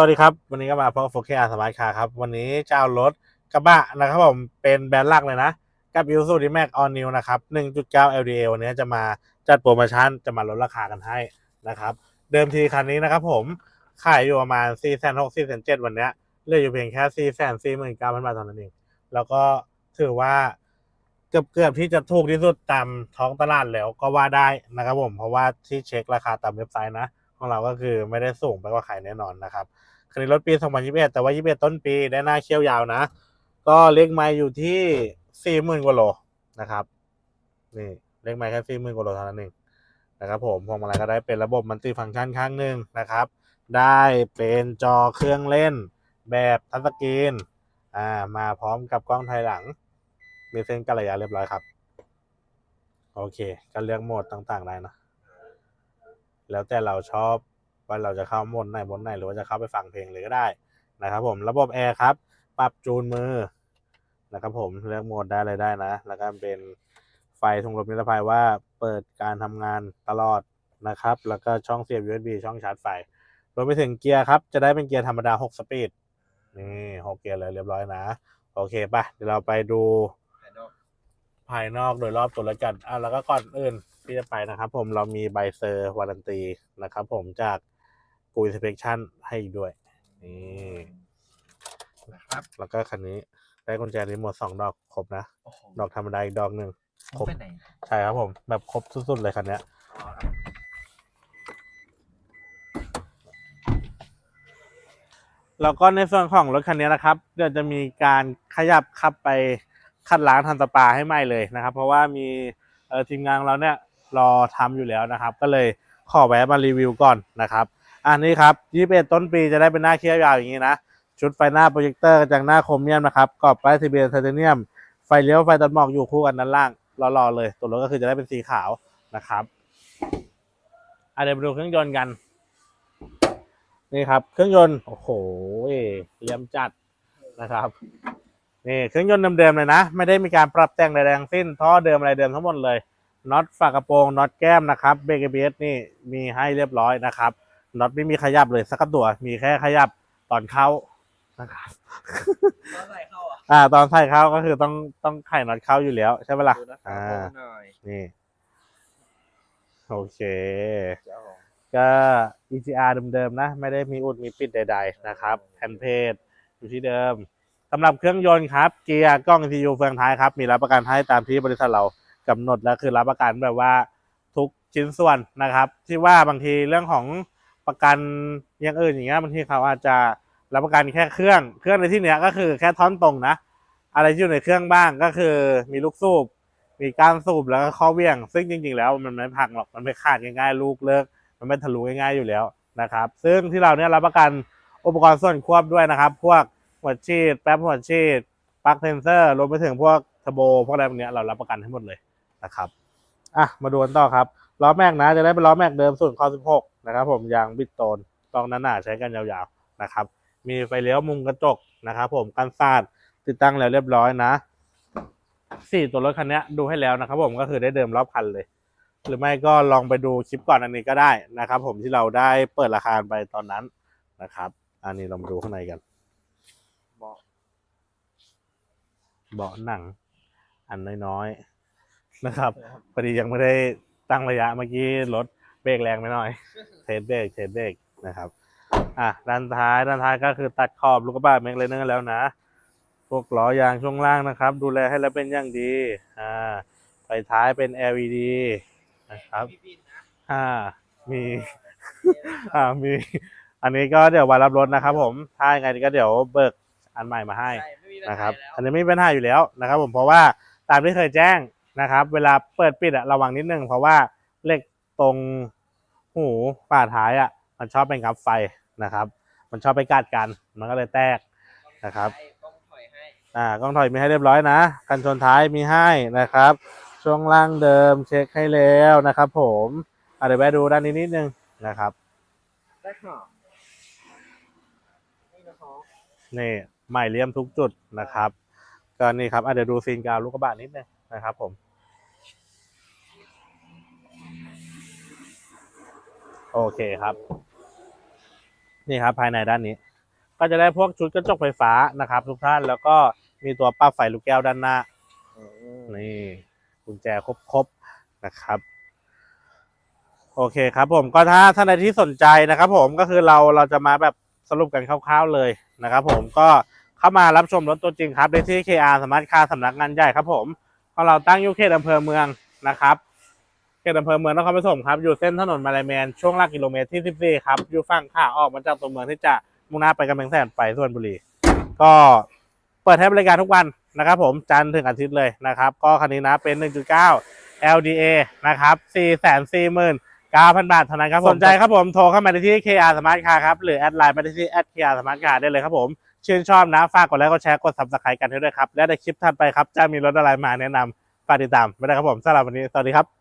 สวัสดีครับ วันนี้ก็มาพบกับโฟเคอาสมาร์ทคาร์ครับ วันนี้เจะเอารถกระบะนะครับผมเป็นแบรนด์หลักเลยนะ กับ i s u z u d m a x All New นะครับ 1.9 LDA วันนี้จะมาจัดโปรโมชั่นจะมาลดราคากันให้นะครับ เดิมทีคันนี้นะครับผมขายอยู่ประมาณ 4 6 0 0 4 7วันเนี้เหลืออยู่เพียงแค่ 4 4 9 0 0 0 บาทเท่านั้นเอง แล้วก็ถือว่าเกือบเกือบที่จะถูกที่สุดตามท้องตลาดแล้วก็ว่าได้นะครับผมเพราะว่าที่เช็คราคาตามเว็บไซต์นะ ของเราก็คือไม่ได้สูงไปกว่าใครแน่นอนนะครับคันนี้รถปี 2021 แต่ว่า 21 ต้นปีได้หน้าเขี้ยวยาวนะ ก็เลขไม้อยู่ที่ 40,000กว่าโลนะครับ นี่เลขไม้แค่40,000กว่าโลเท่านั้นเองนะครับผมพวงมาลัยก็ได้เป็นระบบมัลติฟังก์ชันข้างหนึ่งนะครับ ได้เป็นจอเครื่องเล่น แบบทัชสกรีนอ่ามาพร้อมกับกล้องภายหลัง มีเส้นกันระยะเรียบร้อยครับ โอเค ก็เลือกโหมดต่างๆได้นะ แล้วแต่เราชอบว่าเราจะเข้าโหมดไหนบนไหนหรือว่าจะเข้าไปฟังเพลงเลยก็ได้นะครับผมระบบแอร์ครับ ปรับจูนมือนะครับผมเลือกโหมดได้เลยได้นะ แล้วก็เป็นไฟทุงลมนิรภัยว่าเปิดการทำงานตลอดนะครับ แล้วก็ช่องเสียบ USB ช่องชาร์จไฟรวมไปถึงเกียร์ครับจะได้เป็นเกียร์ธรรมดา 6 สปีดนี่หกเกียร์เลยเรียบร้อยนะโอเคปะเดี๋ยวเราไปดูภายนอกโดยรอบตัวรถกันอะแล้วก็ก่อนอื่น ที่จะไปนะครับผมเรามีใบเซอร์วารันตีนะครับผมจากกูอินสเปคชั่นให้อีกด้วย นี่นะครับ แล้วก็คันนี้ได้กุญแจรีโมทสองดอกครบนะ โอ้โหดอกธรรมดาอีกดอกหนึ่ง ครบ ไปไหนใช่ครับผม แบบครบสุดๆเลยคันเนี้ย อ๋อครับแล้วก็ในส่วนของรถคันนี้นะครับ เดี๋ยวจะมีการขยับขับไปคัดล้างทันสปาให้ใหม่เลยนะครับ เพราะว่ามีเอ่อทีมงานของเราเนี่ย รอทำอยู่แล้วนะครับ ก็เลยขอแวะมารีวิวก่อนนะครับ อันนี้ครับ21ต้นปีจะได้เป็นหน้าเคี้ยวยาวอย่างนี้นะ ชุดไฟหน้าโปรเจคเตอร์จังหน้าโครเมียมนะครับกรอบป้ายทะเบียนไทเทเนียม ไฟเลี้ยวไฟตัดหมอกอยู่คู่กันด้านล่างรอๆเลยตัวรถก็คือจะได้เป็นสีขาวนะครับเดี๋ยวไปดูเครื่องยนต์กันนี่ครับ เครื่องยนต์โอ้โหเลี่ยมจัดนะครับนี่เครื่องยนต์เดิมๆเลยนะ ไม่ได้มีการปรับแต่งใดๆทั้งสิ้นท่อเดิมอะไรเดิมทั้งหมดเลย น็อตฝากระโปรงน็อตแก้มนะครับเบรกเบสนี่มีให้เรียบร้อยนะครับน็อตไม่มีขยับเลยสักตัว มีแค่ขยับตอนเข้านะครับตอนไหนเข้าอะอ่า ตอนใส่เข้าก็คือต้องต้องไขน็อตเข้าอยู่แล้ว ใช่ไหมล่ะดูนะครับอ่าโทรหน่อยนี่โอเคเจ้าก็ EGR เดิมๆนะ ไม่ได้มีอุดมีปิดใด ๆ นะครับแผ่นเพจอยู่ที่เดิมสำหรับเครื่องยนต์ครับ เกียร์กล้อง ECU เฟืองท้ายครับ มีรับประกันให้ตามที่บริษัทเรา กำหนดแล้วคือรับประกันแบบว่าทุกชิ้นส่วนนะครับ ที่ว่าบางทีเรื่องของประกันอย่างอื่นอย่างเงี้ยบางทีเขาอาจจะรับประกันแค่เครื่อง เครื่องในที่เนี้ยก็คือแค่ท่อนตรงนะ อะไรที่อยู่ในเครื่องบ้างก็คือมีลูกสูบ มีก้านสูบแล้วก็ข้อเวี่ยง ซึ่งจริง ๆ แล้วมันไม่พังหรอกมันไม่ขาดง่ายๆลูกเลิก มันไม่ทะลุง่ายๆอยู่แล้วนะครับ ซึ่งที่เราเนี่ยรับประกันอุปกรณ์ส่วนควบด้วยนะครับ พวกหัวฉีดแป๊บหัวฉีดปลั๊กเซนเซอร์รวมไปถึงพวกเทอร์โบพวกอะไรพวกเนี้ยเรารับประกันให้หมดเลย นะครับอะมาดูกันต่อครับล้อแม็กนะจะได้เป็นล้อแม็กเดิมส่วนคอ16นะครับผมยางบิดโตนกล้องหนาๆใช้กันยาวๆนะครับมีไฟเลี้ยวมุมกระจกนะครับผมกันสาดติดตั้งแล้วเรียบร้อยนะสี่ตัวรถคันเนี้ยดูให้แล้วนะครับผมก็คือได้เดิมรอบคันเลย หรือไม่ก็ลองไปดูคลิปก่อนอันนี้ก็ได้นะครับ ผมที่เราได้เปิดราคาไปตอนนั้นนะครับ อันนี้เรามาดูข้างในกันบอกเบาะหนัง อันน้อยๆ นะครับพอดียังไม่ได้ตั้งระยะเมื่อกี้รถเบรกแรงไปหน่อยเทสเบรกเทสเบรกนะครับอะด้านท้ายด้านท้ายก็คือตัดขอบลูกกระบะเมกเลเนอร์แล้วนะพวกล้อยางช่วงล่างนะครับ ดูแลให้แล้วเป็นอย่างดีอ่าไฟท้ายเป็น LED นะครับพี่บินนะอ่ามีอ่ามี อันนี้ก็เดี๋ยววันรับรถนะครับ ผมถ้ายังไงก็เดี๋ยวเบิกอันใหม่มาให้ใช่ไม่มีปัญนะคหารับแล้วอันนี้ไม่มีปัญหาอยู่แล้วนะครับ ผมเพราะว่าตามที่เคยแจ้ง นะครับ เวลาเปิดปิดอะระวังนิดนึงเพราะว่าเหล็กตรงหูฝาท้ายอะมันชอบเป็นกับไฟนะครับ มันชอบไปกัดกัน มันก็เลยแตกนะครับใช่ต้องถอยให้อ่ากล้องถอยมีให้เรียบร้อยนะกันชนท้ายมีให้นะครับ ช่วงล่างเดิมเช็คให้แล้วนะครับ ผมอะเดี๋ยวไปดูด้านนี้นิดนึงนะครับนี่ใหม่เลี่ยมทุกจุดนะครับก็นี่ครับอะเดี๋ยวดูซีนกาวลูกกระบะนิดนึงนะครับผม โอเคครับ นี่ครับภายในด้านนี้ ก็จะได้พวกชุดกระจกไฟฟ้านะครับ ทุกท่านแล้วก็มีตัวปรับไฟลูกแก้วด้านหน้าอืมนี่กุญแจครบๆนะครับ โอเคครับ ผมก็ถ้าท่านใดที่สนใจนะครับ ผมก็คือเราเราจะมาแบบสรุปกันคร่าว ๆเลยนะครับ ผมก็เข้ามารับชมรถตัวจริงครับได้ที่ KR สมาร์ทคาร์สำนักงานใหญ่ครับ ผมก็เราตั้งอยู่เขตอำเภอเมืองนะครับเข ตอำเภอเมืองนครปฐมครับอยู่เส้นถนนมาลายแมนช่วงหลักกิโลเมตรที่ 14 ครับอยู่ฝั่งขาออกมาจากตัวเมืองที่จะมุ่งหน้าไปกำแพงแสนไปสุพรรณบุรี ก็เปิดให้บริการทุกวันนะครับผมจันทร์ถึงอาทิตย์เลยนะครับ ก็คันนี้นะเป็น 1.9 LDA นะครับ 440,000 9,000 บาทเท่านั้นครับผมสนใจครับผมโทรเข้ามาได้ที่ KR Smart Car ครับหรือแอดไลน์มาได้ที่ @KR Smart Car ได้เลยครับผมชื่นชอบนะฝากกดไลค์กดแชร์กด subscribe กันให้ด้วยครับและในคลิปถัดไปครับจะมีรถอะไรมาแนะนำฝากติดตามไม่ได้ครับผมสำหรับวันนี้สวัสดีครับ